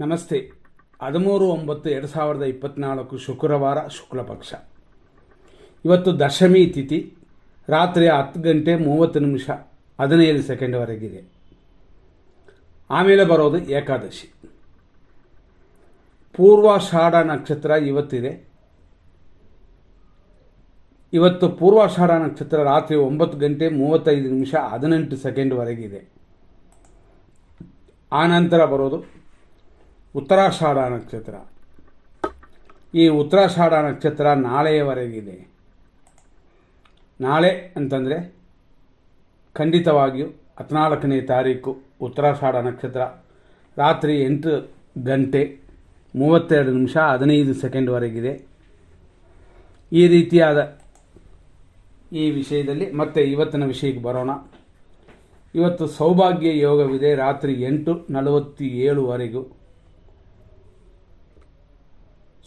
ನಮಸ್ತೆ. ಹದಿಮೂರು ಒಂಬತ್ತು ಎರಡು ಸಾವಿರದ ಇಪ್ಪತ್ತ್ನಾಲ್ಕು ಶುಕ್ರವಾರ ಶುಕ್ಲಪಕ್ಷ. ಇವತ್ತು ದಶಮಿ ತಿಥಿ, ರಾತ್ರಿ ಹತ್ತು ಗಂಟೆ ಮೂವತ್ತು ನಿಮಿಷ ಹದಿನೈದು ಸೆಕೆಂಡ್ವರೆಗಿದೆ ಆಮೇಲೆ ಬರೋದು ಏಕಾದಶಿ. ಪೂರ್ವಾಷಾಢ ನಕ್ಷತ್ರ ಇವತ್ತಿದೆ. ಇವತ್ತು ಪೂರ್ವಾಷಾಢ ನಕ್ಷತ್ರ ರಾತ್ರಿ ಒಂಬತ್ತು ಗಂಟೆ ಮೂವತ್ತೈದು ನಿಮಿಷ ಹದಿನೆಂಟು ಸೆಕೆಂಡ್ವರೆಗಿದೆ ಆನಂತರ ಬರೋದು ಉತ್ತರಾಷಾಢ ನಕ್ಷತ್ರ. ಈ ಉತ್ತರಾಷಾಢ ನಕ್ಷತ್ರ ನಾಳೆಯವರೆಗಿದೆ. ನಾಳೆ ಅಂತಂದರೆ ಖಂಡಿತವಾಗಿಯೂ ಹದಿನಾಲ್ಕನೇ ತಾರೀಕು ಉತ್ತರಾಷಾಢ ನಕ್ಷತ್ರ. ರಾತ್ರಿ ಎಂಟು ಗಂಟೆ ಮೂವತ್ತೆರಡು ನಿಮಿಷ ಹದಿನೈದು ಸೆಕೆಂಡ್ವರೆಗಿದೆ ಈ ರೀತಿಯಾದ ಈ ವಿಷಯದಲ್ಲಿ ಮತ್ತೆ ಇವತ್ತಿನ ವಿಷಯಕ್ಕೆ ಬರೋಣ. ಇವತ್ತು ಸೌಭಾಗ್ಯ ಯೋಗವಿದೆ. ರಾತ್ರಿ ಎಂಟು ನಲವತ್ತೇಳುವರೆಗೂ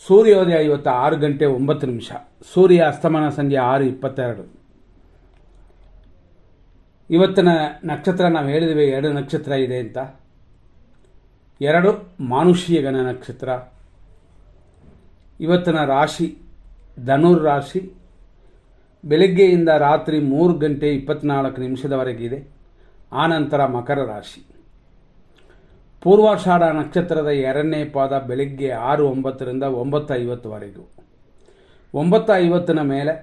ಸೂರ್ಯೋದಯ ಇವತ್ತು ಆರು ಗಂಟೆ ಒಂಬತ್ತು ನಿಮಿಷ. ಸೂರ್ಯ ಅಸ್ತಮಾನ ಸಂಜೆ ಆರು ಇಪ್ಪತ್ತೆರಡು. ಇವತ್ತಿನ ನಕ್ಷತ್ರ ನಾವು ಹೇಳಿದ್ವಿ ಎರಡು ನಕ್ಷತ್ರ ಇದೆ ಅಂತ. ಎರಡು ಮಾನುಷೀಯ ಗಣ ನಕ್ಷತ್ರ. ಇವತ್ತಿನ ರಾಶಿ ಧನುರ್ ರಾಶಿ. ಬೆಳಗ್ಗೆಯಿಂದ ರಾತ್ರಿ ಮೂರು ಗಂಟೆ ಇಪ್ಪತ್ನಾಲ್ಕು ನಿಮಿಷದವರೆಗಿದೆ ಆನಂತರ ಮಕರ ರಾಶಿ. ಪೂರ್ವಾಷಾಢ ನಕ್ಷತ್ರದ ಎರಡನೇ ಪಾದ ಬೆಳಿಗ್ಗೆ ಆರು ಒಂಬತ್ತರಿಂದ ಒಂಬತ್ತು ಐವತ್ತುವರೆಗೂ ಒಂಬತ್ತು ಮೇಲೆ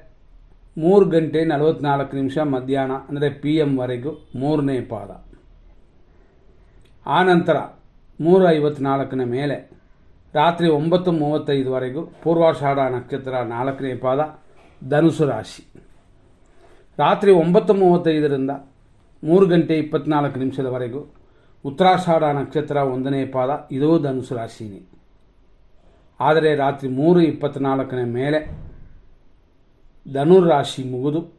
ಮೂರು ಗಂಟೆ ನಲವತ್ತ್ನಾಲ್ಕು ನಿಮಿಷ ಮಧ್ಯಾಹ್ನ, ಅಂದರೆ ಪಿ ಎಮ್ವರೆಗೂ ಮೂರನೇ ಪಾದ. ಆನಂತರ ಮೂರು ಐವತ್ನಾಲ್ಕನ ಮೇಲೆ ರಾತ್ರಿ ಒಂಬತ್ತು ಮೂವತ್ತೈದುವರೆಗೂ ಪೂರ್ವಾಷಾಢ ನಕ್ಷತ್ರ ನಾಲ್ಕನೇ ಪಾದ ಧನುಸು ರಾಶಿ. ರಾತ್ರಿ ಒಂಬತ್ತು ಮೂವತ್ತೈದರಿಂದ ಮೂರು ಗಂಟೆ ಇಪ್ಪತ್ನಾಲ್ಕು ನಿಮಿಷದವರೆಗೂ ಉತ್ತರಾಷಾಢ ನಕ್ಷತ್ರ ಒಂದನೇ ಪಾದ, ಇದೂ ಧನುಸು ರಾಶಿನೇ. ಆದರೆ ರಾತ್ರಿ ಮೂರು ಇಪ್ಪತ್ತ್ನಾಲ್ಕನೇ ಮೇಲೆ ಧನುರ್ ರಾಶಿ ಮುಗಿದು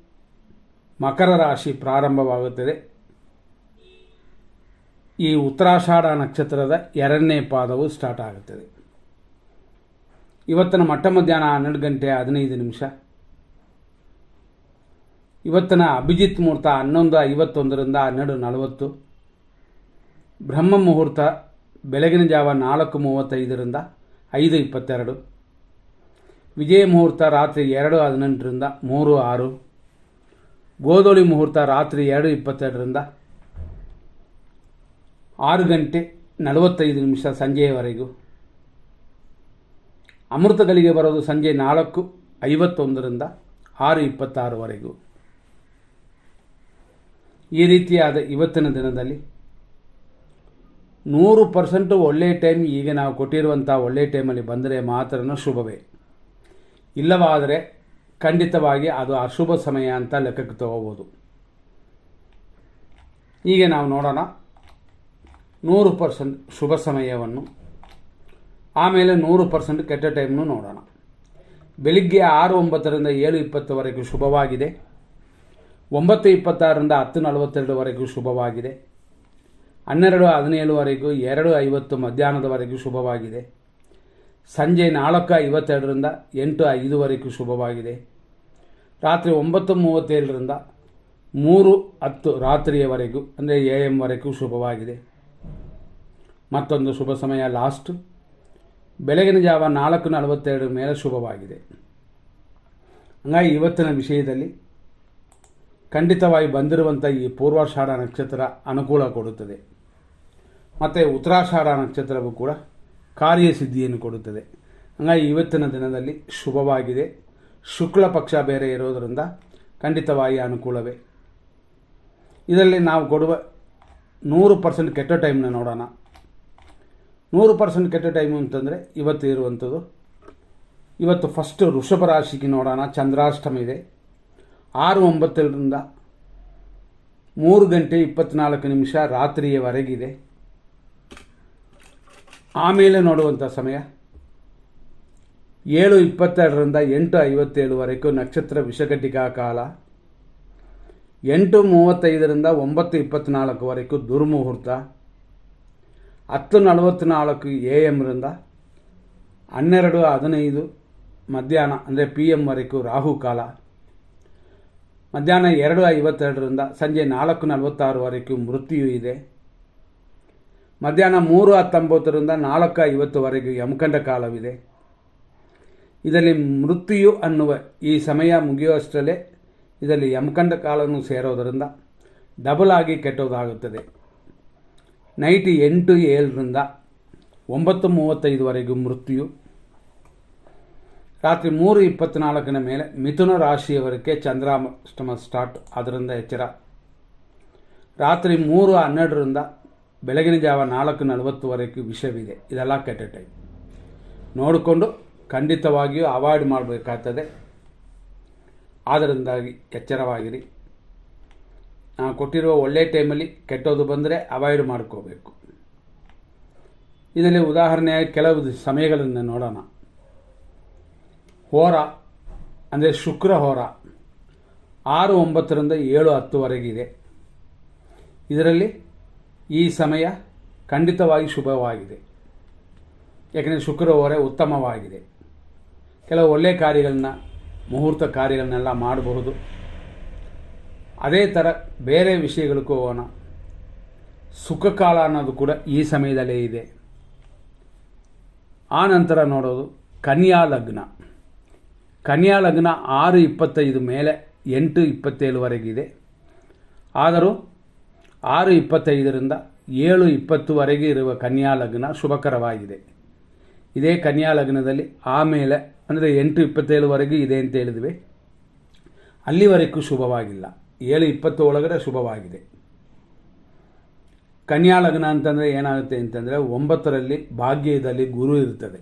ಮಕರ ರಾಶಿ ಪ್ರಾರಂಭವಾಗುತ್ತದೆ. ಈ ಉತ್ತರಾಷಾಢ ನಕ್ಷತ್ರದ ಎರಡನೇ ಪಾದವು ಸ್ಟಾರ್ಟ್ ಆಗುತ್ತದೆ. ಇವತ್ತಿನ ಮಟ್ಟ ಮಧ್ಯಾಹ್ನ ಹನ್ನೆರಡು ಗಂಟೆ ಹದಿನೈದು ನಿಮಿಷ. ಇವತ್ತಿನ ಅಭಿಜಿತ್ ಮುಹೂರ್ತ ಹನ್ನೊಂದು ಐವತ್ತೊಂದರಿಂದ ಹನ್ನೆರಡು ನಲವತ್ತು. ಬ್ರಹ್ಮ ಮುಹೂರ್ತ ಬೆಳಗಿನ ಜಾವ ನಾಲ್ಕು ಮೂವತ್ತೈದರಿಂದ ಐದು ಇಪ್ಪತ್ತೆರಡು, ವಿಜಯ ಮುಹೂರ್ತ ರಾತ್ರಿ ಎರಡು ಹದಿನೆಂಟರಿಂದ ಮೂರು ಆರು, ಗೋಧೂಳಿ ಮುಹೂರ್ತ ರಾತ್ರಿ ಎರಡು ಇಪ್ಪತ್ತೆರಡರಿಂದ ಆರು ಗಂಟೆ ನಲವತ್ತೈದು ನಿಮಿಷ ಸಂಜೆಯವರೆಗೂ. ಅಮೃತಗಳಿಗೆ ಬರೋದು ಸಂಜೆ ನಾಲ್ಕು ಐವತ್ತೊಂದರಿಂದ ಆರು ಇಪ್ಪತ್ತಾರವರೆಗೂ. ಈ ರೀತಿಯಾದ ಇವತ್ತಿನ ದಿನದಲ್ಲಿ ನೂರು ಪರ್ಸೆಂಟು ಒಳ್ಳೆಯ ಟೈಮ್ ಈಗ ನಾವು ಕೊಟ್ಟಿರುವಂಥ ಒಳ್ಳೆಯ ಟೈಮಲ್ಲಿ ಬಂದರೆ ಮಾತ್ರ ಶುಭವೇ. ಇಲ್ಲವಾದರೆ ಖಂಡಿತವಾಗಿ ಅದು ಅಶುಭ ಸಮಯ ಅಂತ ಲೆಕ್ಕಕ್ಕೆ ತಗೋಬೋದು. ಈಗ ನಾವು ನೋಡೋಣ. ನೂರು ಪರ್ಸೆಂಟ್ ಶುಭ ಸಮಯವನ್ನು, ಆಮೇಲೆ ನೂರು ಪರ್ಸೆಂಟ್ ಕೆಟ್ಟ ಟೈಮ್ನು ನೋಡೋಣ. ಬೆಳಿಗ್ಗೆ ಆರು ಒಂಬತ್ತರಿಂದ ಏಳು ಇಪ್ಪತ್ತವರೆಗೂ ಶುಭವಾಗಿದೆ. ಒಂಬತ್ತು ಇಪ್ಪತ್ತಾರರಿಂದ ಹತ್ತು ನಲವತ್ತೆರಡುವರೆಗೂ ಶುಭವಾಗಿದೆ. ಹನ್ನೆರಡು ಹದಿನೇಳುವರೆಗೂ ಎರಡು ಐವತ್ತು ಮಧ್ಯಾಹ್ನದವರೆಗೂ ಶುಭವಾಗಿದೆ. ಸಂಜೆ ನಾಲ್ಕು ಐವತ್ತೆರಡರಿಂದ ಎಂಟು ಐದುವರೆಗೂ ಶುಭವಾಗಿದೆ. ರಾತ್ರಿ ಒಂಬತ್ತು ಮೂವತ್ತೇಳರಿಂದ ಮೂರು ಹತ್ತು ರಾತ್ರಿಯವರೆಗೂ, ಅಂದರೆ ಎ ಎಮ್ವರೆಗೂ ಶುಭವಾಗಿದೆ. ಮತ್ತೊಂದು ಶುಭ ಸಮಯ, ಲಾಸ್ಟ್. ಬೆಳಗಿನ ಜಾವ ನಾಲ್ಕು ನಲವತ್ತೆರಡು ಮೇಲೆ ಶುಭವಾಗಿದೆ. ಹಂಗಾಗಿ ಇವತ್ತಿನ ವಿಷಯದಲ್ಲಿ ಖಂಡಿತವಾಗಿ ಬಂದಿರುವಂಥ ಈ ಪೂರ್ವಾಷಾಢ ನಕ್ಷತ್ರ ಅನುಕೂಲ ಕೊಡುತ್ತದೆ. ಮತ್ತು ಉತ್ತರಾಷಾಢ ನಕ್ಷತ್ರವು ಕೂಡ ಕಾರ್ಯಸಿದ್ಧಿಯನ್ನು ಕೊಡುತ್ತದೆ. ಹಂಗಾಗಿ ಇವತ್ತಿನ ದಿನದಲ್ಲಿ ಶುಭವಾಗಿದೆ. ಶುಕ್ಲ ಪಕ್ಷ ಬೇರೆ ಇರೋದರಿಂದ ಖಂಡಿತವಾಗಿ ಅನುಕೂಲವೇ. ಇದರಲ್ಲಿ ನಾವು ಕೊಡುವ ನೂರು ಪರ್ಸೆಂಟ್ ಕೆಟ್ಟ ಟೈಮ್ನ ನೋಡೋಣ. ನೂರು ಪರ್ಸೆಂಟ್ ಕೆಟ್ಟ ಟೈಮು ಅಂತಂದರೆ ಇವತ್ತು ಇರುವಂಥದ್ದು, ಇವತ್ತು ಫಸ್ಟ್ ವೃಷಭ ರಾಶಿಗೆ ನೋಡೋಣ. ಚಂದ್ರಾಷ್ಟಮಿ ಇದೆ. ಆರು ಒಂಬತ್ತರಿಂದ ಮೂರು ಗಂಟೆ ಇಪ್ಪತ್ತ್ನಾಲ್ಕು ನಿಮಿಷ ರಾತ್ರಿಯವರೆಗಿದೆ. ಆಮೇಲೆ ನೋಡುವಂಥ ಸಮಯ. ಏಳು ಇಪ್ಪತ್ತೆರಡರಿಂದ ಎಂಟು ಐವತ್ತೇಳುವರೆಗೂ ನಕ್ಷತ್ರ ವಿಷಘಟಿಕಾ ಕಾಲ. ಎಂಟು ಮೂವತ್ತೈದರಿಂದ ಒಂಬತ್ತು ಇಪ್ಪತ್ತ್ನಾಲ್ಕುವರೆಗೂ ದುರ್ಮುಹೂರ್ತ. ಹತ್ತು ನಲವತ್ತ್ನಾಲ್ಕು ಎ ಎಮ್ರಿಂದ ಹನ್ನೆರಡು ಹದಿನೈದು ಮಧ್ಯಾಹ್ನ, ಅಂದರೆ ಪಿ ಎಮ್ವರೆಗೂ ರಾಹುಕಾಲ ಮಧ್ಯಾಹ್ನ ಎರಡು ಐವತ್ತೆರಡರಿಂದ ಸಂಜೆ ನಾಲ್ಕು ನಲವತ್ತಾರುವರೆಗೂ ಮೃತ್ಯು ಇದೆ. ಮಧ್ಯಾಹ್ನ ಮೂರು ಹತ್ತೊಂಬತ್ತರಿಂದ ನಾಲ್ಕು ಐವತ್ತುವರೆಗೆ ಯಮಕಂಡ ಕಾಲವಿದೆ. ಇದರಲ್ಲಿ ಮೃತ್ಯು ಅನ್ನುವ ಈ ಸಮಯ ಮುಗಿಯುವಷ್ಟರಲ್ಲೇ ಇದರಲ್ಲಿ ಯಮಕಂಡ ಕಾಲವನ್ನು ಸೇರೋದರಿಂದ ಡಬಲ್ ಆಗಿ ಕೆಟ್ಟೋದಾಗುತ್ತದೆ. ನೈಟ್ ಎಂಟು ಏಳರಿಂದ ಒಂಬತ್ತು ಮೂವತ್ತೈದುವರೆಗೂ ಮೃತ್ಯು ರಾತ್ರಿ ಮೂರು ಇಪ್ಪತ್ತ್ನಾಲ್ಕನ ಮೇಲೆ ಮಿಥುನ ರಾಶಿಯವರೆಗೆ ಚಂದ್ರಾಷ್ಟಮ ಸ್ಟಾರ್ಟ್ ಅದರಿಂದ ಎಚ್ಚರ. ರಾತ್ರಿ ಮೂರು ಹನ್ನೆರಡರಿಂದ ಬೆಳಗಿನ ಜಾವ ನಾಲ್ಕು ನಲವತ್ತುವರೆಗೂ ವಿಷಯವಿದೆ. ಇದೆಲ್ಲ ಕೆಟ್ಟ ಟೈಮ್ ನೋಡಿಕೊಂಡು ಖಂಡಿತವಾಗಿಯೂ ಅವಾಯ್ಡ್ ಮಾಡಬೇಕಾಗ್ತದೆ. ಆದ್ದರಿಂದಾಗಿ ಎಚ್ಚರವಾಗಿರಿ. ನಾವು ಕೊಟ್ಟಿರುವ ಒಳ್ಳೆಯ ಟೈಮಲ್ಲಿ ಕೆಟ್ಟೋದು ಬಂದರೆ ಅವಾಯ್ಡ್ ಮಾಡ್ಕೋಬೇಕು. ಇದರಲ್ಲಿ ಉದಾಹರಣೆಯಾಗಿ ಕೆಲವು ಸಮಯಗಳನ್ನು ನೋಡೋಣ. ಹೋರ ಅಂದರೆ ಶುಕ್ರ ಹೋರ ಆರು ಒಂಬತ್ತರಿಂದ ಏಳು ಹತ್ತುವರೆಗಿದೆ. ಇದರಲ್ಲಿ ಈ ಸಮಯ ಖಂಡಿತವಾಗಿ ಶುಭವಾಗಿದೆ. ಯಾಕೆಂದರೆ ಶುಕ್ರವಾರ ಉತ್ತಮವಾಗಿದೆ. ಕೆಲವು ಒಳ್ಳೆಯ ಕಾರ್ಯಗಳನ್ನ, ಮುಹೂರ್ತ ಕಾರ್ಯಗಳನ್ನೆಲ್ಲ ಮಾಡಬಹುದು. ಅದೇ ಥರ ಬೇರೆ ವಿಷಯಗಳಿಗೂ ಹೋಗೋಣ. ಸುಖ ಕಾಲ ಅನ್ನೋದು ಕೂಡ ಈ ಸಮಯದಲ್ಲೇ ಇದೆ. ಆ ನಂತರ ನೋಡೋದು ಕನ್ಯಾ ಲಗ್ನ. ಕನ್ಯಾ ಲಗ್ನ ಆರು ಇಪ್ಪತ್ತೈದು ಮೇಲೆ ಎಂಟು ಇಪ್ಪತ್ತೇಳುವರೆಗಿದೆ ಆದರೂ ಆರು ಇಪ್ಪತ್ತೈದರಿಂದ ಏಳು ಇಪ್ಪತ್ತುವರೆಗೆ ಇರುವ ಕನ್ಯಾ ಲಗ್ನ ಶುಭಕರವಾಗಿದೆ. ಇದೇ ಕನ್ಯಾ ಲಗ್ನದಲ್ಲಿ ಆಮೇಲೆ, ಅಂದರೆ ಎಂಟು ಇಪ್ಪತ್ತೇಳುವರೆಗೆ ಇದೆ ಅಂತ ಹೇಳಿದ್ವಿ. ಅಲ್ಲಿವರೆಗೂ ಶುಭವಾಗಿಲ್ಲ. ಏಳು ಇಪ್ಪತ್ತು ಒಳಗಡೆ ಶುಭವಾಗಿದೆ. ಕನ್ಯಾ ಲಗ್ನ ಅಂತಂದರೆ ಏನಾಗುತ್ತೆ ಅಂತಂದರೆ ಒಂಬತ್ತರಲ್ಲಿ ಭಾಗ್ಯದಲ್ಲಿ ಗುರು ಇರ್ತದೆ.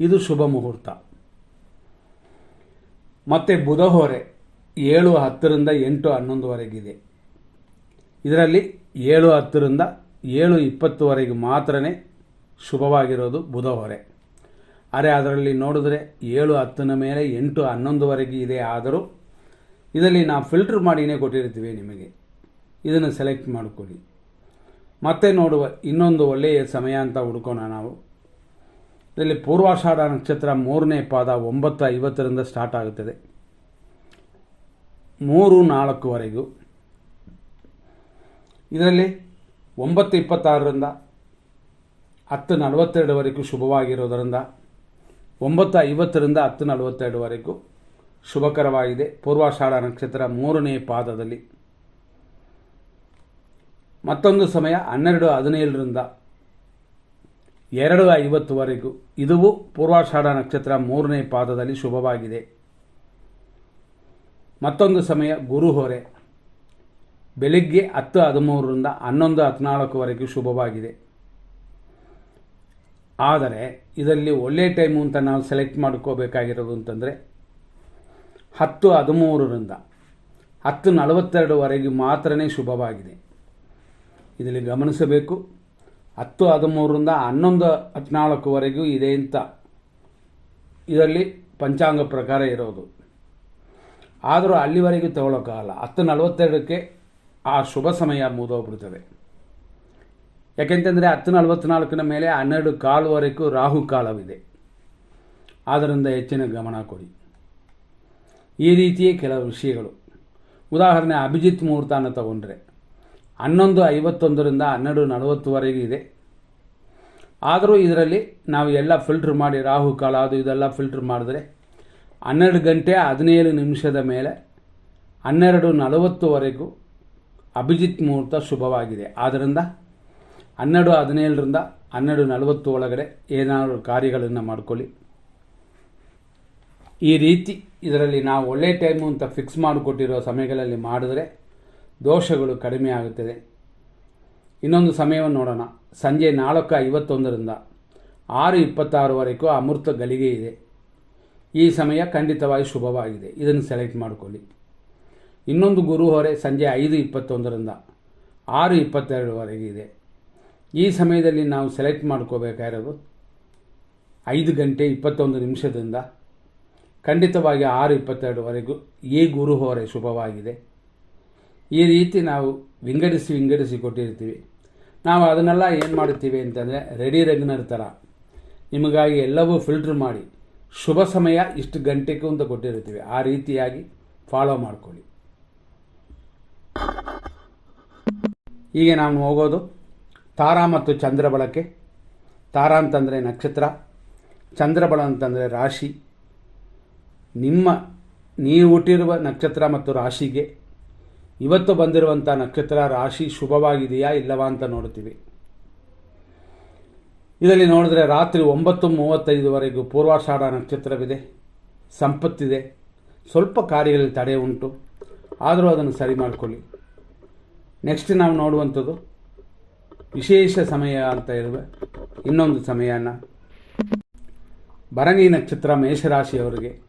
ಇದು ಶುಭ ಮುಹೂರ್ತ. ಮತ್ತು ಬುಧಹೋರೆ ಏಳು ಹತ್ತರಿಂದ ಎಂಟು ಹನ್ನೊಂದುವರೆಗಿದೆ. ಇದರಲ್ಲಿ ಏಳು ಹತ್ತರಿಂದ ಏಳು ಇಪ್ಪತ್ತುವರೆಗೆ ಮಾತ್ರ ಶುಭವಾಗಿರೋದು ಬುಧಹೊರೆ ಆದರೆ ಅದರಲ್ಲಿ ನೋಡಿದ್ರೆ ಏಳು ಹತ್ತನ ಮೇಲೆ ಎಂಟು ಹನ್ನೊಂದುವರೆಗೆ ಇದೆ. ಆದರೂ ಇದರಲ್ಲಿ ನಾವು ಫಿಲ್ಟ್ರ್ ಮಾಡಿನೇ ಕೊಟ್ಟಿರ್ತೀವಿ ನಿಮಗೆ. ಇದನ್ನು ಸೆಲೆಕ್ಟ್ ಮಾಡಿಕೊಳ್ಳಿ. ಮತ್ತೆ ನೋಡುವ ಇನ್ನೊಂದು ಒಳ್ಳೆಯ ಸಮಯ ಅಂತ ಹುಡ್ಕೋಣ ನಾವು. ಇದರಲ್ಲಿ ಪೂರ್ವಾಷಾಢ ನಕ್ಷತ್ರ ಮೂರನೇ ಪಾದ ಒಂಬತ್ತು ಐವತ್ತರಿಂದ ಸ್ಟಾರ್ಟ್ ಆಗುತ್ತದೆ. ಮೂರು ನಾಲ್ಕುವರೆಗೂ. ಇದರಲ್ಲಿ ಒಂಬತ್ತು ಇಪ್ಪತ್ತಾರರಿಂದ ಹತ್ತು ನಲವತ್ತೆರಡುವರೆಗೂ ಶುಭವಾಗಿರೋದರಿಂದ ಒಂಬತ್ತು ಐವತ್ತರಿಂದ ಹತ್ತು ನಲವತ್ತೆರಡುವರೆಗೂ ಶುಭಕರವಾಗಿದೆ. ಪೂರ್ವಾಷಾಢ ನಕ್ಷತ್ರ ಮೂರನೇ ಪಾದದಲ್ಲಿ. ಮತ್ತೊಂದು ಸಮಯ ಹನ್ನೆರಡು ಹದಿನೇಳರಿಂದ ಎರಡು ಐವತ್ತುವರೆಗೂ ಇದುವು ಪೂರ್ವಾಷಾಢ ನಕ್ಷತ್ರ ಮೂರನೇ ಪಾದದಲ್ಲಿ ಶುಭವಾಗಿದೆ. ಮತ್ತೊಂದು ಸಮಯ ಗುರುಹೊರೆ. ಬೆಳಿಗ್ಗೆ ಹತ್ತು ಹದಿಮೂರರಿಂದ ಹನ್ನೊಂದು ಹದಿನಾಲ್ಕುವರೆಗೂ ಶುಭವಾಗಿದೆ. ಆದರೆ ಇದರಲ್ಲಿ ಒಳ್ಳೆಯ ಟೈಮು ಅಂತ ನಾವು ಸೆಲೆಕ್ಟ್ ಮಾಡ್ಕೋಬೇಕಾಗಿರೋದು ಅಂತಂದರೆ ಹತ್ತು ಹದಿಮೂರರಿಂದ ಹತ್ತು ನಲವತ್ತೆರಡುವರೆಗೆ ಮಾತ್ರನೇ ಶುಭವಾಗಿದೆ. ಇದರಲ್ಲಿ ಗಮನಿಸಬೇಕು, ಹತ್ತು ಹದಿಮೂರರಿಂದ ಹನ್ನೊಂದು ಹದಿನಾಲ್ಕುವರೆಗೂ ಇದೆ ಅಂತ ಇದರಲ್ಲಿ ಪಂಚಾಂಗ ಪ್ರಕಾರ ಇರೋದು. ಆದರೂ ಅಲ್ಲಿವರೆಗೂ ತಗೊಳ್ಳೋಕ್ಕಾಗಲ್ಲ ಹತ್ತು ನಲವತ್ತೆರಡಕ್ಕೆ ಆ ಶುಭ ಸಮಯ ಮುಗಿದೋಗ್ಬಿಡ್ತದೆ. ಯಾಕೆಂತಂದರೆ ಹತ್ತು ನಲವತ್ತ್ನಾಲ್ಕನ ಮೇಲೆ ಹನ್ನೆರಡು ಕಾಲುವರೆಗೂ ರಾಹು ಕಾಲವಿದೆ. ಆದ್ದರಿಂದ ಹೆಚ್ಚಿನ ಗಮನ ಕೊಡಿ. ಈ ರೀತಿಯೇ ಕೆಲವು ವಿಷಯಗಳು. ಉದಾಹರಣೆ ಅಭಿಜಿತ್ ಮುಹೂರ್ತನ ತಗೊಂಡ್ರೆ ಹನ್ನೊಂದು ಐವತ್ತೊಂದರಿಂದ ಹನ್ನೆರಡು ನಲವತ್ತುವರೆಗೂ ಇದೆ. ಆದರೂ ಇದರಲ್ಲಿ ನಾವು ಎಲ್ಲ ಫಿಲ್ಟ್ರ್ ಮಾಡಿ ರಾಹು ಕಾಲ, ಅದು ಇದೆಲ್ಲ ಫಿಲ್ಟ್ರ್ ಮಾಡಿದ್ರೆ ಹನ್ನೆರಡು ಗಂಟೆ ಹದಿನೇಳು ನಿಮಿಷದ ಮೇಲೆ ಹನ್ನೆರಡು ನಲವತ್ತುವರೆಗೂ ಅಭಿಜಿತ್ ಮುಹೂರ್ತ ಶುಭವಾಗಿದೆ. ಆದ್ದರಿಂದ ಹನ್ನೆರಡು ಹದಿನೇಳರಿಂದ ಹನ್ನೆರಡು ನಲವತ್ತು ಒಳಗಡೆ ಏನಾದರೂ ಕಾರ್ಯಗಳನ್ನು ಮಾಡ್ಕೊಳ್ಳಿ. ಈ ರೀತಿ ಇದರಲ್ಲಿ ನಾವು ಒಳ್ಳೆಯ ಟೈಮು ಅಂತ ಫಿಕ್ಸ್ ಮಾಡಿಕೊಟ್ಟಿರೋ ಸಮಯಗಳಲ್ಲಿ ಮಾಡಿದ್ರೆ ದೋಷಗಳು ಕಡಿಮೆ ಆಗುತ್ತದೆ. ಇನ್ನೊಂದು ಸಮಯವನ್ನು ನೋಡೋಣ. ಸಂಜೆ ನಾಲ್ಕು ಐವತ್ತೊಂದರಿಂದ ಆರು ಇಪ್ಪತ್ತಾರವರೆಗೂ ಅಮೃತ ಗಳಿಗೆ ಇದೆ. ಈ ಸಮಯ ಖಂಡಿತವಾಗಿ ಶುಭವಾಗಿದೆ. ಇದನ್ನು ಸೆಲೆಕ್ಟ್ ಮಾಡಿಕೊಳ್ಳಿ. ಇನ್ನೊಂದು ಗುರು ಹೊರೆ ಸಂಜೆ ಐದು ಇಪ್ಪತ್ತೊಂದರಿಂದ ಆರು ಇಪ್ಪತ್ತೆರಡುವರೆಗೆ ಇದೆ. ಈ ಸಮಯದಲ್ಲಿ ನಾವು ಸೆಲೆಕ್ಟ್ ಮಾಡ್ಕೋಬೇಕಾಗಿರೋದು ಐದು ಗಂಟೆ ಇಪ್ಪತ್ತೊಂದು ನಿಮಿಷದಿಂದ ಖಂಡಿತವಾಗಿ ಆರು ಇಪ್ಪತ್ತೆರಡುವರೆಗೂ ಈ ಗುರು ಹೊರೆ ಶುಭವಾಗಿದೆ. ಈ ರೀತಿ ನಾವು ವಿಂಗಡಿಸಿ ವಿಂಗಡಿಸಿ ಕೊಟ್ಟಿರ್ತೀವಿ. ನಾವು ಅದನ್ನೆಲ್ಲ ಏನು ಮಾಡುತ್ತೀವಿ ಅಂತಂದರೆ ರೆಡಿ ರೆಗ್ನರ್ ಥರ ನಿಮಗಾಗಿ ಎಲ್ಲವೂ ಫಿಲ್ಟ್ರ್ ಮಾಡಿ ಶುಭ ಸಮಯ ಇಷ್ಟು ಗಂಟೆಗೂ ಅಂತ ಕೊಟ್ಟಿರ್ತೀವಿ. ಆ ರೀತಿಯಾಗಿ ಫಾಲೋ ಮಾಡ್ಕೊಳ್ಳಿ. ಹೀಗೆ ನಾವು ಹೋಗೋದು. ತಾರಾ ಮತ್ತು ಚಂದ್ರ ಬಳಕೆ ತಾರಾ ಅಂತಂದರೆ ನಕ್ಷತ್ರ. ಚಂದ್ರಬಳ ಅಂತಂದರೆ ರಾಶಿ. ನಿಮ್ಮ, ನೀವು ಹುಟ್ಟಿರುವ ನಕ್ಷತ್ರ ಮತ್ತು ರಾಶಿಗೆ. ಇವತ್ತು ಬಂದಿರುವಂಥ ನಕ್ಷತ್ರ, ರಾಶಿ ಶುಭವಾಗಿದೆಯಾ ಇಲ್ಲವಾ ಅಂತ ನೋಡ್ತೀವಿ ಇದರಲ್ಲಿ ನೋಡಿದ್ರೆ ರಾತ್ರಿ ಒಂಬತ್ತು ಮೂವತ್ತೈದುವರೆಗೂ ಪೂರ್ವಾಷಾಢ ನಕ್ಷತ್ರವಿದೆ. ಸಂಪತ್ತಿದೆ. ಸ್ವಲ್ಪ ಕಾರ್ಯಗಳಲ್ಲಿ ತಡೆ ಉಂಟು. ಆದರೂ ಅದನ್ನು ಸರಿ ಮಾಡಿಕೊಳ್ಳಿ. ನೆಕ್ಸ್ಟ್ ನಾವು ನೋಡುವಂಥದ್ದು ವಿಶೇಷ ಸಮಯ ಅಂತ ಇರುವೆ. ಇನ್ನೊಂದು ಸಮಯನ. ಭರಣಿ ನಕ್ಷತ್ರ ಮೇಷರಾಶಿಯವರಿಗೆ.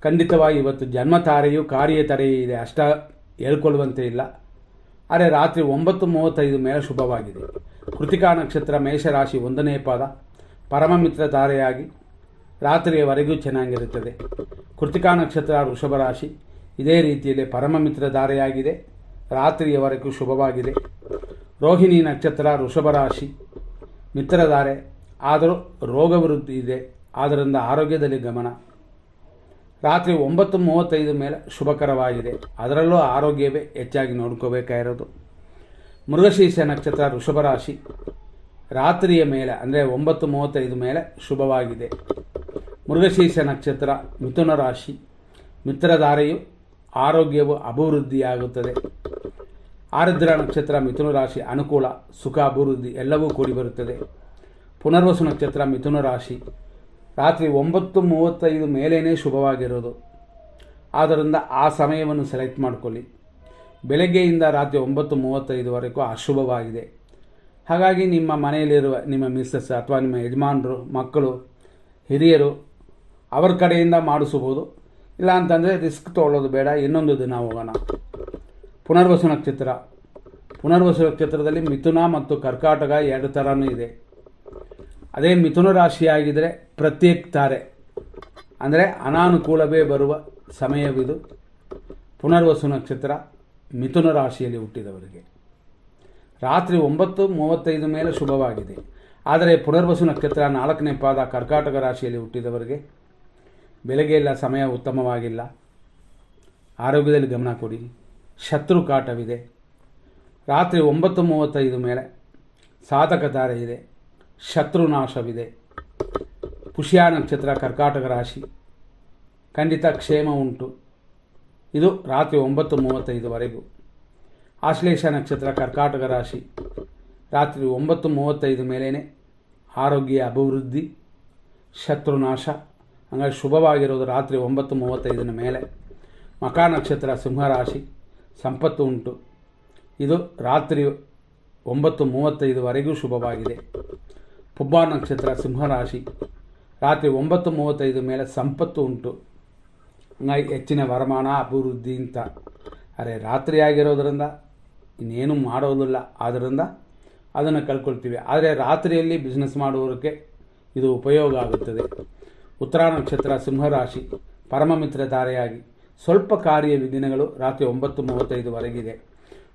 ಖಂಡಿತವಾಗಿ ಇವತ್ತು ಜನ್ಮ ತಾರೆಯು ಕಾರ್ಯ ತಡೆಯೂ ಇದೆ. ಅಷ್ಟ ಹೇಳ್ಕೊಳ್ಳುವಂತೆ ಇಲ್ಲ. ಆದರೆ ರಾತ್ರಿ ಒಂಬತ್ತು ಮೂವತ್ತೈದು ಮೇಲೆ ಶುಭವಾಗಿದೆ. ಕೃತಿಕಾ ನಕ್ಷತ್ರ ಮೇಷರಾಶಿ ಒಂದನೇ ಪಾದ. ಪರಮಮಿತ್ರ ತಾರೆಯಾಗಿ ರಾತ್ರಿಯವರೆಗೂ ಚೆನ್ನಾಗಿರುತ್ತದೆ. ಕೃತಿಕಾ ನಕ್ಷತ್ರ ವೃಷಭ ರಾಶಿ. ಇದೇ ರೀತಿಯಲ್ಲಿ ಪರಮಮಿತ್ರ ಧಾರೆಯಾಗಿದೆ. ರಾತ್ರಿಯವರೆಗೂ ಶುಭವಾಗಿದೆ. ರೋಹಿಣಿ ನಕ್ಷತ್ರ ವೃಷಭ ರಾಶಿ. ಮಿತ್ರಧಾರೆ ಆದರೂ ರೋಗ ವೃದ್ಧಿ ಇದೆ. ಆದ್ದರಿಂದ ಆರೋಗ್ಯದಲ್ಲಿ ಗಮನ. ರಾತ್ರಿ ಒಂಬತ್ತು ಮೂವತ್ತೈದು ಮೇಲೆ ಶುಭಕರವಾಗಿದೆ. ಅದರಲ್ಲೂ ಆರೋಗ್ಯವೇ ಹೆಚ್ಚಾಗಿ ನೋಡ್ಕೋಬೇಕಾಗಿರೋದು. ಮೃಗಶೀರ್ಷ ನಕ್ಷತ್ರ ವೃಷಭ ರಾಶಿ. ರಾತ್ರಿಯ ಮೇಲೆ, ಅಂದರೆ ಒಂಬತ್ತು ಮೂವತ್ತೈದು ಮೇಲೆ ಶುಭವಾಗಿದೆ. ಮೃಗಶೀರ್ಷ ನಕ್ಷತ್ರ ಮಿಥುನ ರಾಶಿ. ಮಿತ್ರಧಾರೆಯು ಆರೋಗ್ಯವು ಅಭಿವೃದ್ಧಿಯಾಗುತ್ತದೆ. ಆರುದ್ರ ನಕ್ಷತ್ರ ಮಿಥುನ ರಾಶಿ ಅನುಕೂಲ, ಸುಖ, ಅಭಿವೃದ್ಧಿ ಎಲ್ಲವೂ ಕೂಡಿ ಬರುತ್ತದೆ. ಪುನರ್ವಸು ನಕ್ಷತ್ರ ಮಿಥುನ ರಾಶಿ ರಾತ್ರಿ ಒಂಬತ್ತು ಮೂವತ್ತೈದು ಮೇಲೇ ಶುಭವಾಗಿರೋದು ಆದ್ದರಿಂದ ಆ ಸಮಯವನ್ನು ಸೆಲೆಕ್ಟ್ ಮಾಡಿಕೊಳ್ಳಿ. ಬೆಳಗ್ಗೆಯಿಂದ ರಾತ್ರಿ ಒಂಬತ್ತು ಮೂವತ್ತೈದುವರೆಗೂ ಅಶುಭವಾಗಿದೆ. ಹಾಗಾಗಿ ನಿಮ್ಮ ಮನೆಯಲ್ಲಿರುವ ನಿಮ್ಮ ಮಿಸ್ಸಸ್ ಅಥವಾ ನಿಮ್ಮ ಯಜಮಾನರು, ಮಕ್ಕಳು, ಹಿರಿಯರು, ಅವರ ಕಡೆಯಿಂದ ಮಾಡಿಸಬಹುದು. ಇಲ್ಲ ಅಂತಂದರೆ ರಿಸ್ಕ್ ತೊಗೊಳ್ಳೋದು ಬೇಡ ಇನ್ನೊಂದು ದಿನ ಹೋಗೋಣ. ಪುನರ್ವಸು ನಕ್ಷತ್ರ ಪುನರ್ವಸು ನಕ್ಷತ್ರದಲ್ಲಿ ಮಿಥುನ ಮತ್ತು ಕರ್ಕಾಟಕ ಎರಡು ಥರನೂ ಇದೆ. ಅದೇ ಮಿಥುನ ರಾಶಿಯಾಗಿದ್ದರೆ ಪ್ರತ್ಯೇಕ ತಾರೆ. ಅಂದರೆ ಅನಾನುಕೂಲವೇ ಬರುವ ಸಮಯವಿದು. ಪುನರ್ವಸು ನಕ್ಷತ್ರ ಮಿಥುನ ರಾಶಿಯಲ್ಲಿ ಹುಟ್ಟಿದವರಿಗೆ. ರಾತ್ರಿ ಒಂಬತ್ತು ಮೂವತ್ತೈದು ಮೇಲೆ ಶುಭವಾಗಿದೆ. ಆದರೆ ಪುನರ್ವಸು ನಕ್ಷತ್ರ ನಾಲ್ಕನೇ ಪಾದ ಕರ್ಕಾಟಕ ರಾಶಿಯಲ್ಲಿ ಹುಟ್ಟಿದವರಿಗೆ ಬೆಳಗ್ಗೆ ಎಲ್ಲ ಸಮಯ ಉತ್ತಮವಾಗಿಲ್ಲ. ಆರೋಗ್ಯದಲ್ಲಿ ಗಮನ ಕೊಡಿ. ಶತ್ರು ಕಾಟವಿದೆ. ರಾತ್ರಿ ಒಂಬತ್ತು ಮೂವತ್ತೈದು ಮೇಲೆ ಸಾಧಕ ತಾರೆ ಇದೆ. ಶತ್ರುನಾಶವಿದೆ ಪುಷ್ಯ ನಕ್ಷತ್ರ ಕರ್ಕಾಟಕ ರಾಶಿ. ಖಂಡಿತ ಕ್ಷೇಮ ಉಂಟು. ಇದು ರಾತ್ರಿ ಒಂಬತ್ತು ಮೂವತ್ತೈದುವರೆಗೂ ಆಶ್ಲೇಷ ನಕ್ಷತ್ರ ಕರ್ಕಾಟಕ ರಾಶಿ. ರಾತ್ರಿ ಒಂಬತ್ತು ಮೂವತ್ತೈದು ಮೇಲೇ ಆರೋಗ್ಯ ಅಭಿವೃದ್ಧಿ ಶತ್ರುನಾಶ ಹಂಗಾಗಿ ಶುಭವಾಗಿರೋದು ರಾತ್ರಿ ಒಂಬತ್ತು ಮೂವತ್ತೈದನ ಮೇಲೆ. ಮಕ ನಕ್ಷತ್ರ ಸಿಂಹರಾಶಿ ಸಂಪತ್ತು ಉಂಟು. ಇದು ರಾತ್ರಿ ಒಂಬತ್ತು ಮೂವತ್ತೈದುವರೆಗೂ ಶುಭವಾಗಿದೆ. ಪುಬ್ಬ ನಕ್ಷತ್ರ ಸಿಂಹರಾಶಿ ರಾತ್ರಿ ಒಂಬತ್ತು ಮೂವತ್ತೈದು ಮೇಲೆ ಸಂಪತ್ತು ಉಂಟು. ಹಂಗಾಗಿ ಹೆಚ್ಚಿನ ವರಮಾನ, ಅಭಿವೃದ್ಧಿ ಅಂತ. ಅರೆ, ರಾತ್ರಿ ಆಗಿರೋದ್ರಿಂದ ಇನ್ನೇನು ಮಾಡೋದಿಲ್ಲ. ಆದ್ದರಿಂದ ಅದನ್ನು ಕಳ್ಕೊಳ್ತೀವಿ. ಆದರೆ ರಾತ್ರಿಯಲ್ಲಿ ಬಿಸ್ನೆಸ್ ಮಾಡುವುದಕ್ಕೆ ಇದು ಉಪಯೋಗ ಆಗುತ್ತದೆ. ಉತ್ತರ ನಕ್ಷತ್ರ ಸಿಂಹರಾಶಿ ಪರಮಮಿತ್ರ ಧಾರೆಯಾಗಿ ಸ್ವಲ್ಪ ಕಾರ್ಯ ದಿನಗಳು ರಾತ್ರಿ ಒಂಬತ್ತು ಮೂವತ್ತೈದುವರೆಗಿದೆ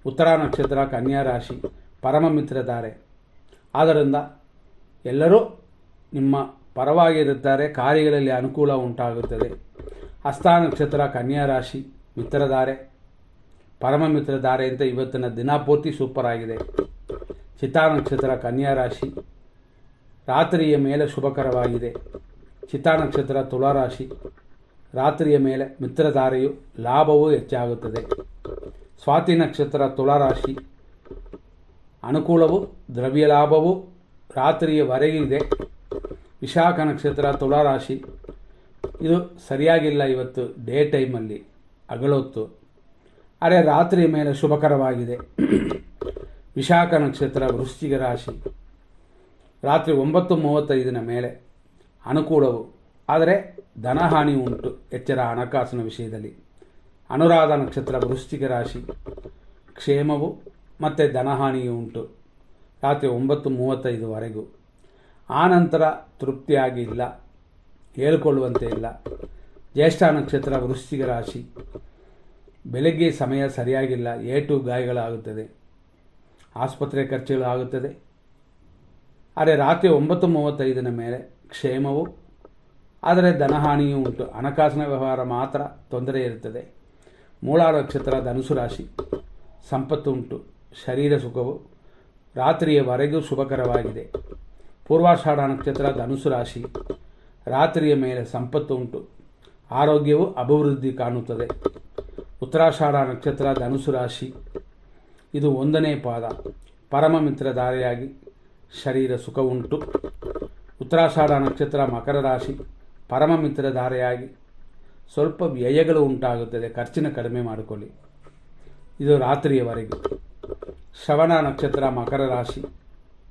ಉತ್ತರ ನಕ್ಷತ್ರ ಕನ್ಯಾ ರಾಶಿ ಪರಮಮಿತ್ರ ಧಾರೆ ಆದ್ದರಿಂದ ಎಲ್ಲರೂ ನಿಮ್ಮ ಪರವಾಗಿರುತ್ತಾರೆ, ಕಾರ್ಯಗಳಲ್ಲಿ ಅನುಕೂಲ ಉಂಟಾಗುತ್ತದೆ. ಹಸ್ತ ನಕ್ಷತ್ರ ಕನ್ಯಾ ರಾಶಿ ಮಿತ್ರಧಾರೆ ಪರಮ ಮಿತ್ರಧಾರೆ ಅಂತ ಇವತ್ತಿನ ದಿನಪೂರ್ತಿ ಸೂಪರ್ ಆಗಿದೆ. ಚಿತಾ ನಕ್ಷತ್ರ ಕನ್ಯಾ ರಾಶಿ ರಾತ್ರಿಯ ಮೇಲೆ ಶುಭಕರವಾಗಿದೆ. ಚಿತಾ ನಕ್ಷತ್ರ ತುಲಾರಾಶಿ. ರಾತ್ರಿಯ ಮೇಲೆ ಮಿತ್ರಧಾರೆಯು ಲಾಭವೂ ಹೆಚ್ಚಾಗುತ್ತದೆ. ಸ್ವಾತಿ ನಕ್ಷತ್ರ ತುಲಾರಾಶಿ. ಅನುಕೂಲವು, ದ್ರವ್ಯ ಲಾಭವು ರಾತ್ರಿಯವರೆಗಿದೆ ವಿಶಾಖ ನಕ್ಷತ್ರ ತುಲಾರಾಶಿ. ಇದು ಸರಿಯಾಗಿಲ್ಲ ಇವತ್ತು ಡೇ ಟೈಮಲ್ಲಿ ಅಗಳೊತ್ತು ಆದರೆ ರಾತ್ರಿಯ ಮೇಲೆ ಶುಭಕರವಾಗಿದೆ. ವಿಶಾಖ ನಕ್ಷತ್ರ ವೃಶ್ಚಿಕ ರಾಶಿ. ರಾತ್ರಿ ಒಂಬತ್ತು ಮೂವತ್ತೈದನ ಮೇಲೆ ಅನುಕೂಲವು. ಆದರೆ ಧನಹಾನಿ ಉಂಟು, ಎಚ್ಚರ ಹಣಕಾಸಿನ ವಿಷಯದಲ್ಲಿ. ಅನುರಾಧ ನಕ್ಷತ್ರ ವೃಶ್ಚಿಕ ರಾಶಿ. ಕ್ಷೇಮವು ಮತ್ತು ಧನಹಾನಿಯು ಉಂಟು. ರಾತ್ರಿ ಒಂಬತ್ತು ಮೂವತ್ತೈದುವರೆಗೂ ಆನಂತರ ತೃಪ್ತಿಯಾಗಿ ಇಲ್ಲ, ಹೇಳಿಕೊಳ್ಳುವಂತೆ ಇಲ್ಲ. ಜ್ಯೇಷ್ಠ ನಕ್ಷತ್ರ ವೃಶ್ಚಿಕ ರಾಶಿ. ಬೆಳಗ್ಗೆ ಸಮಯ ಸರಿಯಾಗಿಲ್ಲ, ಏಟು ಗಾಯಗಳಾಗುತ್ತದೆ. ಆಸ್ಪತ್ರೆ ಖರ್ಚುಗಳಾಗುತ್ತದೆ. ಆದರೆ ರಾತ್ರಿ ಒಂಬತ್ತು ಮೂವತ್ತೈದನ ಮೇಲೆ ಕ್ಷೇಮವು, ಆದರೆ ಧನಹಾನಿಯೂ ಉಂಟು. ಹಣಕಾಸಿನ ವ್ಯವಹಾರ ಮಾತ್ರ ತೊಂದರೆ ಇರುತ್ತದೆ. ಮೂಲ ನಕ್ಷತ್ರ ಧನುಸು ರಾಶಿ, ಸಂಪತ್ತು ಉಂಟು. ಶರೀರ ಸುಖವು ರಾತ್ರಿಯವರೆಗೂ ಶುಭಕರವಾಗಿದೆ. ಪೂರ್ವಾಷಾಢ ನಕ್ಷತ್ರ ಧನುಸು ರಾಶಿ, ರಾತ್ರಿಯ ಮೇಲೆ ಸಂಪತ್ತು ಉಂಟು. ಆರೋಗ್ಯವು ಅಭಿವೃದ್ಧಿ ಕಾಣುತ್ತದೆ. ಉತ್ತರಾಷಾಢ ನಕ್ಷತ್ರ ಧನುಸು ರಾಶಿ, ಇದು ಒಂದನೇ ಪಾದ. ಪರಮ ಮಿತ್ರಧಾರೆಯಾಗಿ ಶರೀರ ಸುಖವುಂಟು. ಉತ್ತರಾಷಾಢ ನಕ್ಷತ್ರ ಮಕರ ರಾಶಿ ಪರಮ ಮಿತ್ರ ಧಾರೆಯಾಗಿ ಸ್ವಲ್ಪ ವ್ಯಯಗಳು ಉಂಟಾಗುತ್ತದೆ. ಖರ್ಚಿನ ಕಡಿಮೆ ಮಾಡಿಕೊಳ್ಳಿ. ಇದು ರಾತ್ರಿಯವರೆಗೆ. ಶ್ರವಣ ನಕ್ಷತ್ರ ಮಕರ ರಾಶಿ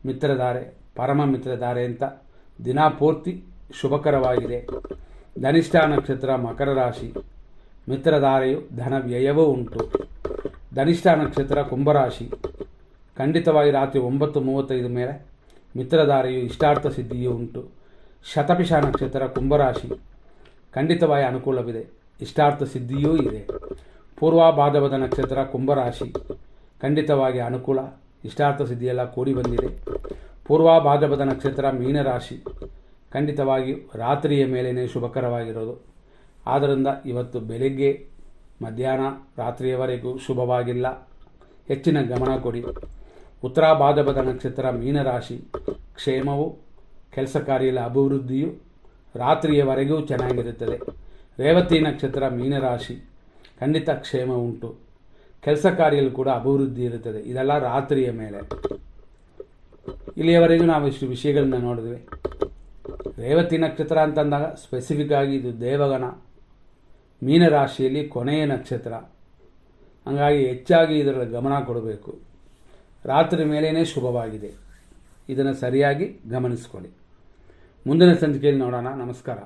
ಮಿತ್ರಧಾರೆ, ಪರಮ ಮಿತ್ರಧಾರೆ ಅಂತ ದಿನಪೂರ್ತಿ ಶುಭಕರವಾಗಿದೆ. ಧನಿಷ್ಠ ನಕ್ಷತ್ರ ಮಕರ ರಾಶಿ ಮಿತ್ರಧಾರೆಯು ಧನ ವ್ಯಯವೂ ಉಂಟು. ಧನಿಷ್ಠ ನಕ್ಷತ್ರ ಕುಂಭರಾಶಿ ಖಂಡಿತವಾಗಿ ರಾತ್ರಿ ಒಂಬತ್ತು ಮೂವತ್ತೈದು ಮೇಲೆ ಮಿತ್ರಧಾರೆಯು ಇಷ್ಟಾರ್ಥ ಸಿದ್ಧಿಯೂ ಉಂಟು. ಶತಪಿಷ ನಕ್ಷತ್ರ ಕುಂಭರಾಶಿ. ಖಂಡಿತವಾಗಿ ಅನುಕೂಲವಿದೆ. ಇಷ್ಟಾರ್ಥ ಸಿದ್ಧಿಯೂ ಇದೆ. ಪೂರ್ವಾಭಾದವದ ನಕ್ಷತ್ರ ಕುಂಭರಾಶಿ. ಖಂಡಿತವಾಗಿ ಅನುಕೂಲ. ಇಷ್ಟಾರ್ಥ ಸಿದ್ಧಿಯೆಲ್ಲ ಕೂಡಿ ಬಂದಿದೆ. ಪೂರ್ವಾಭಾದವದ ನಕ್ಷತ್ರ ಮೀನರಾಶಿ. ಖಂಡಿತವಾಗಿ ರಾತ್ರಿಯ ಮೇಲೇ ಶುಭಕರವಾಗಿರೋದು. ಆದ್ದರಿಂದ ಇವತ್ತು ಬೆಳಿಗ್ಗೆ, ಮಧ್ಯಾಹ್ನ, ರಾತ್ರಿಯವರೆಗೂ ಶುಭವಾಗಿಲ್ಲ. ಹೆಚ್ಚಿನ ಗಮನ ಕೊಡಿ. ಉತ್ತರಾಭಾದಪದ ನಕ್ಷತ್ರ ಮೀನರಾಶಿ ಕ್ಷೇಮವು, ಕೆಲಸ ಕಾರ್ಯದ ಅಭಿವೃದ್ಧಿಯು ರಾತ್ರಿಯವರೆಗೂ ಚೆನ್ನಾಗಿರುತ್ತದೆ. ರೇವತಿ ನಕ್ಷತ್ರ ಮೀನರಾಶಿ ಖಂಡಿತ ಕ್ಷೇಮ ಉಂಟು. ಕೆಲಸ ಕಾರ್ಯಲ್ಲೂ ಕೂಡ ಅಭಿವೃದ್ಧಿ ಇರುತ್ತದೆ. ಇದೆಲ್ಲ ರಾತ್ರಿಯ ಮೇಲೆ. ಇಲ್ಲಿಯವರೆಗೂ ನಾವು ಇಷ್ಟು ವಿಷಯಗಳನ್ನ ನೋಡಿದ್ವಿ. ರೇವತಿ ನಕ್ಷತ್ರ ಅಂತಂದಾಗ ಸ್ಪೆಸಿಫಿಕ್ ಆಗಿ ಇದು ದೇವಗಣ. ಮೀನರಾಶಿಯಲ್ಲಿ ಕೊನೆಯ ನಕ್ಷತ್ರ. ಹಾಗಾಗಿ ಹೆಚ್ಚಾಗಿ ಇದರ ಗಮನ ಕೊಡಬೇಕು. ರಾತ್ರಿ ಮೇಲೇ ಶುಭವಾಗಿದೆ. ಇದನ್ನು ಸರಿಯಾಗಿ ಗಮನಿಸ್ಕೊಳ್ಳಿ. ಮುಂದಿನ ಸಂಚಿಕೆಯಲ್ಲಿ ನೋಡೋಣ. ನಮಸ್ಕಾರ.